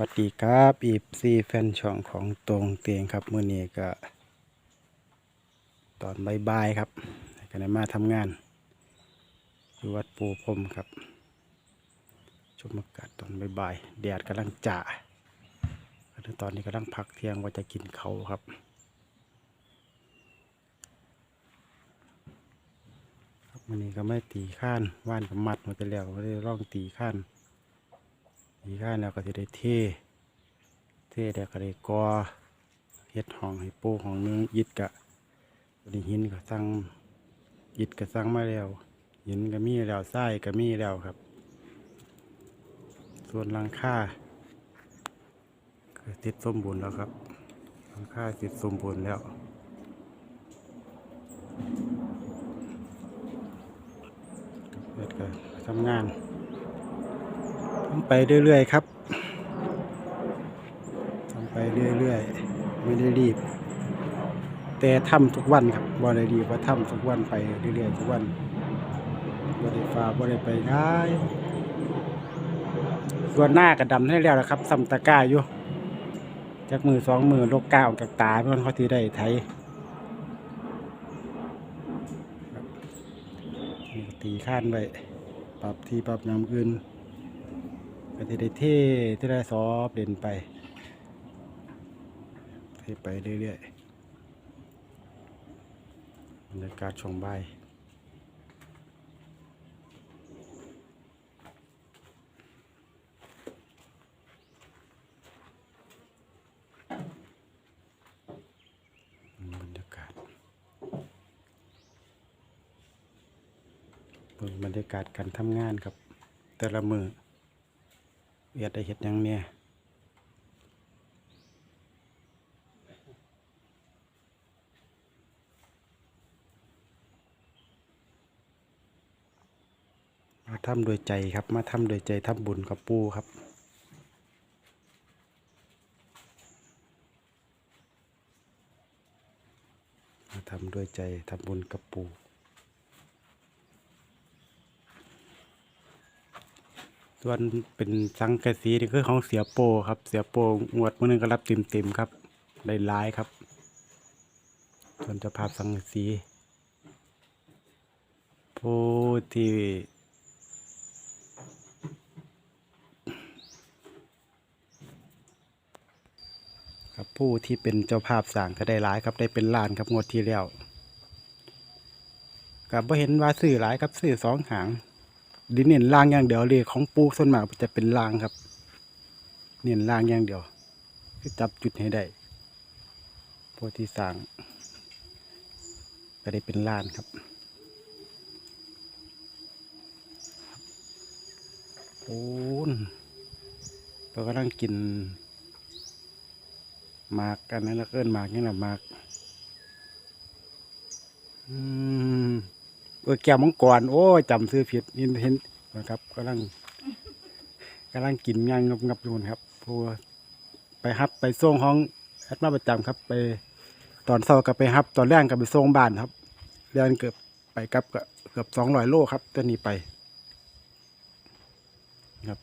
วัสดีครับอีฟซีแฟนช่องของตรงเตียงครับมื่อนี้ก็ ตอนบ่ายๆครับก็ได้มาทำงานอยู่วัดปูพรมครับ ชมอากาศตอนบ่ายๆแดดกำลังจ่าตอนนี้กำลังพักเที่ยงว่าจะกินเขาครับครับวันนี้ก็ไม่ตีข้านว่านกับมัดมาจะแล้วก็ได้ร่องตีข้าน ตีข้านแล้วก็จะได้เทเทแล้วก็ได้กอเฮ็ดห้องให้ปูห้องนึงยิดกะนี่หินก็สั่งยิดก็สั่งมาแล้วหินก็มีแล้วทรายก็มีแล้วครับ ส่วนหลังคาก็ติดสมบูรณ์แล้วครับหลังคาติดสมบูรณ์แล้วเปิดก็ทำงาน ไปเรื่อยๆครับทำไปเรื่อยๆ ไม่ได้รีบ แต่ทำทุกวันครับบ่ได้รีบว่าทำทุกวันไปเรื่อยๆทุกวันบ่ได้ฟ้าบ่ได้ไปง่ายส่วนหน้าก็ดำให้แล้วนะครับซ้ำตะก้าอยู่จากมือสองมือโลกก้าออกจากตาเพื่อนเขาที่ได้ไทยตีข้านไว้ปรับที่ปรับน้ำอื่น ก็จะได้เท่ที่ได้ซอฟเด่นไปเท่ไปเรื่อยๆบรรยากาศช่วงบ่ายบรรยากาศบรรยากาศการทำงานครับ แต่ละมือ เอียดได้เห็ดยังเนี่ยมาทำโดยใจครับ มาทำโดยใจทำบุญกับปูครับมาทำด้วยใจทำบุญกับปู ส่วนเป็นสังกะสีนี่คือของเสียโปครับ เสียโปงวดมื้อนึงก็รับเต็มต็มๆครับ ได้หลายครับ ส่วนเจะภาพสังกะสี ผู้ที่ครับผู้ที่เป็นเจ้าภาพสร้างก็ได้หลายครับได้เป็นล้านครับงวดที่แล้วกับบ่เห็นว่าซื้อหลายครับซื้อสองหาง ดินเน้นล่างอย่างเดียวเลยของปูส่วนมากจะเป็นล่างครับ เน้นล่างอย่างเดียวคือจับจุดให้ได้พวกที่สร้างก็ได้เป็นล้านครับโอ้นเรากำลังกินหมากกันนะแล้วเอิ้นหมากนี่แหละหมาก อืม เออแก้วมังกรโอ้ยจำซื้อผิดนี่เห็นนะครับกำลังกำลังกินย่างงับงับอยู่นะครับผู้ไปฮับไปส่งห้องแอดมาประจำครับ ไปตอนเช้ากับไปฮับ ตอนแรกกับไปส่งบ้านครับเรียนเกือบไปกับเกือบสองร้อยโลครับตอนนี้ไปครับ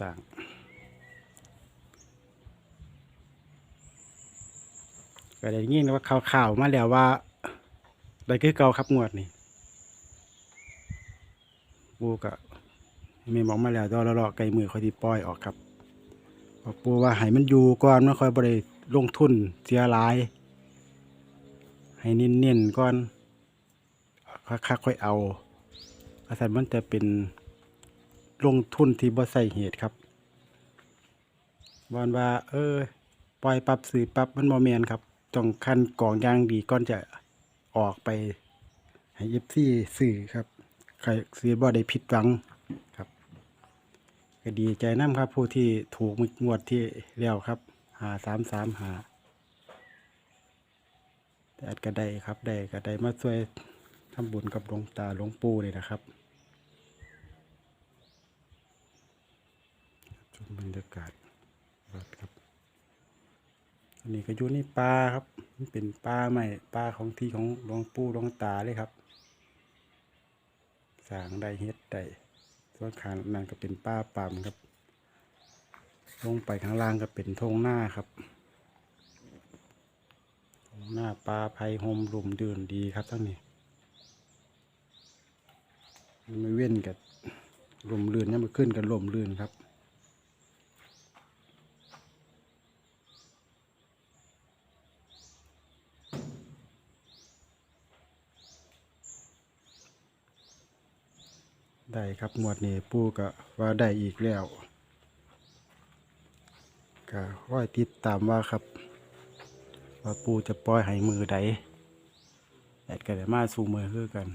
สั่งก็ได้ยินว่าข่าวๆมาแล้วว่า ได้คือเก่าครับงวดนี่ปูกะมีบอกมาแล้วตอนรอๆไกลมือคอยที่ปล่อยออกครับบอกปูว่าให้มันอยู่ก่อนไม่ค่อยบริลงทุนเสียหลาย ให้เน้นๆก่อนค่าค่อยเอาอาศัยมันจะเป็นลงทุนที่บ่ใส่เหตุครับวันว่า เออ ปล่อยปรับสื่อปรับมันโมเมนครับต้องคันกรองยางดีก่อนจะ ออกไป ให้เอฟซีสื่อครับใครซื้อบ่ได้ผิดหวังครับ ก็ดีใจน้ำครับ ผู้ที่ถูกงวดที่แล้วครับหาสามสามหาแต่ก็ได้ครับได้ก็ได้มาช่วยทำบุญกับหลวงตาหลวงปู่เลยนะครับชมบรรยากาศครับ อันนี้ก็อยู่ในป่าครับมันเป็นป่าใหม่ป่าของที่ของหลวงปู่หลวงตาเลยครับสางได้เฮ็ดได้ส่วนขางนั้นก็เป็นป่าปามครับ ลงไปข้างล่างก็เป็นทงหน้าครับทงหน้าปลาไผ่หมลุมเดินดีครับทั้งนี้ไม่เว้นกับลมลื่นเนี่ยมันขึ้นกับลมลื่นครับ ได้ครับงวดนี้ปูก็ว่าได้อีกแล้วก็ค่อยติดตามว่าครับ ว่าปูจะปล่อยให้มือใดแอดก็ได้มาสู่มือคือกัน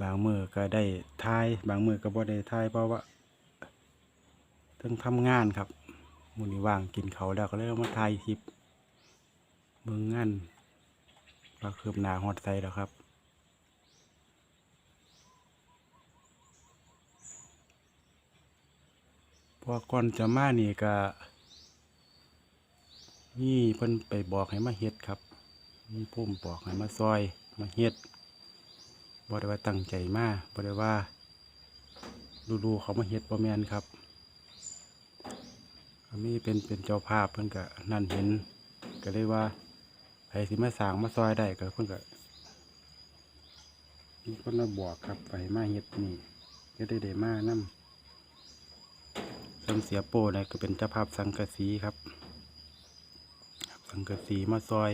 บางมือก็ได้ทาย บางมือก็บ่ได้ทายเพราะว่าต้องทำงานครับมูนี่ว่างกินเขาแล้วก็เลยมาทายคลิปเมืองงานว่าคืบหน้าฮอดไซแล้วครับ พอก่อนจะมานี่ก็นี่เพิ่นไปบอกให้มาเฮ็ดครับมีพุ่มบอกให้มาซอยมาเฮ็ดบ่ได้ว่าตั้งใจมาบ่ได้ว่าดูๆเขามาเฮ็ดบ่แม่นครับก็มีเป็นเป็นเจ้าภาพเพิ่นก็นั่นเห็นก็เลยว่าใครสิมาสร้างมาซอยได้ก็เพิ่นก็มีคนมาบอกครับไปมาเฮ็ดนี่ก็ได้ได้มานํ ส่วนเสียโป้เนี่ยก็เป็นเจ้าภาพสังกะสีครับ สังกะสีมาซอย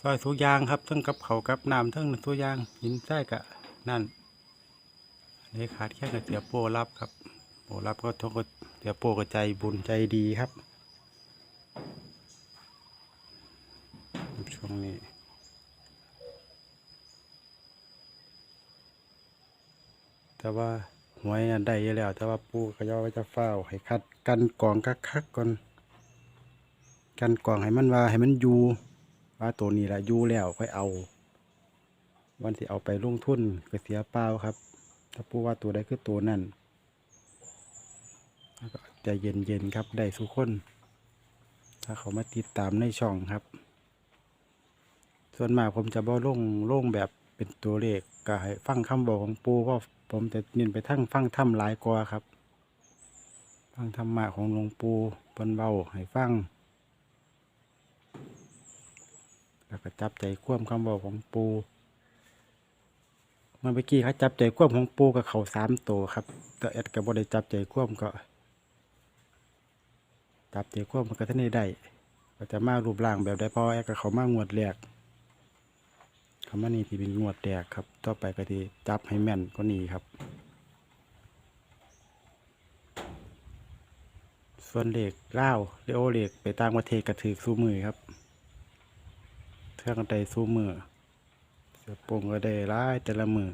ซอยทุยางครับทั้งกับเขากับน้ำทั้งทุยางหินใส้กะนั่นอันนี้ขาดแค่กับเสียโป้รับครับโป้รับก็ทงก็เสียโป้ก็ใจบุญใจดีครับช่วงนี้แต่ว่า หวยอันใดอยู่แล้ว แต่ว่าปูก็ย่อไว้จะเฝ้าให้คัดกันกองคักๆก่อนกันกองให้มันว่าให้มันอยู่ว่าตัวนี้ละอยู่แล้วค่อยเอา วันที่เอาไปลงทุนก็เสียเปล่าครับ ถ้าปูว่าตัวใดคือตัวนั่นแล้วก็ใจเย็นๆครับได้สุกคน ถ้าเขามาติดตามในช่องครับ ส่วนมากผมจะบ่ลงลงแบบเป็นตัวเลข ก็ให้ฟังคำบอกของปูเพราะผมจะเน้นไปทั้งฟังธรรมหลายกว่าครับ ฟังธรรมะของหลวงปู่เป็นเบาให้ฟัง แล้วก็จับใจความคำบอกของปูเมื่อกี้เขาจับใจความของปูกับเขาสามตัวครับแต่แอดกับ่ได้จับใจความก็ จับใจความมันก็ท่านได้ได้ก็จะมารูปร่างแบบได้พอแอดกับเขามางวดแรก คำว่านี่ที่เป็นงวดแตกครับ ต่อไปก็ที่จับให้แม่นก็นี้ครับ ส่วนเหล็กเล่าเรโอเหล็กไปต่างประเทศกระถือสู้มือครับเท่ากันใดสู้มือเสือปงก็ได้ร้ายแต่ละมือ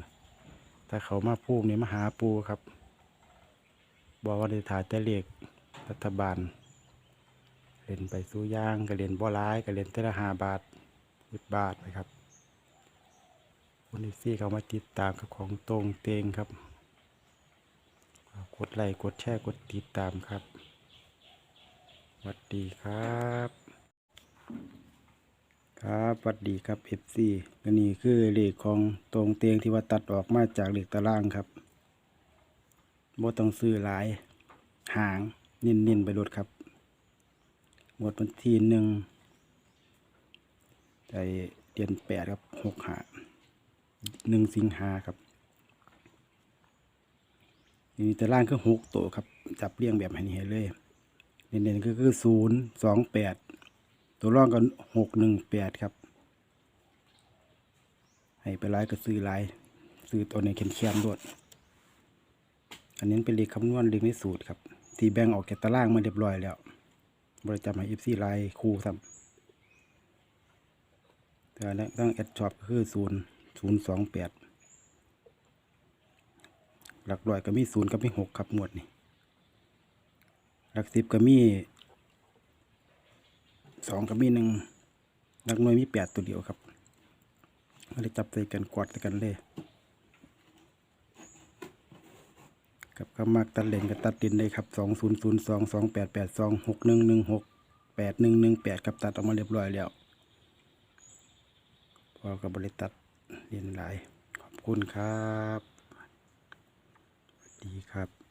ถ้าเขามาพูดนี่มาหาปูครับ บอกว่าได้ถ่ายแต่เหล็กรัฐบาลเล่นไปสู้ย่างก็เล่นบ่ร้ายก็เล่นแต่ละหาบาทสิบบาทนะครับ คนที่ซี่เขามาติดตามกับของตรงเตงครับกดไลค์กดแชร์กดติดตามครับสวัสดีครับ ครับสวัสดีครับเอฟซีอันนี้คือเลขของตรงเตงที่ว่าตัดออกมาจากเลขตารางครับบ่ต้องซื้อหลาย หางนิ่นๆไปรถครับ หมดวันที่หนึ่งใจเดือนแปดครับหกหา หนึ่งสิงหาครับนี่แต่ล่างคือหกตัวครับ จับเรียงแบบให้เห็นเลยเน้นๆก็คือศูนย์สองแปดตัวร่องก็หกหนึ่งแปดครับ ให้ไปไล่ก็ซื้อไล่ซื้อตัวในเข็มเขียมด้วยอันนี้เป็นเลขคำนวณเลขในสูตรครับ ที่แบ่งออกจากตารางมาเรียบร้อยแล้ว บริจาคให้เอฟซีไลน์คู่ซ้ำแต่อันนั้นต้องแอดช็อปก็คือศูนย์ ศูนย์สองแปดหลักร้อยก็มีศูนย์ก็มีหกครับหมวดนี่หลักสิบก็มีสองก็มีหนึ่งหลักหน่วยมีแปดตัวเดียวครับม่ได้จับใส่กันกอดใส่กันเลยกับกมักตัดเลนกับตัดดินได้ครับสองศูนย์ศูนย์สองสองแปดแปดสองหกหนึ่งหนึ่งหกแปดหนึ่งหนึ่งแปดกับตัดออกมาเรียบร้อยแล้วพอกับบริษัท เรียนหลาย ขอบคุณครับสวัสดีครับ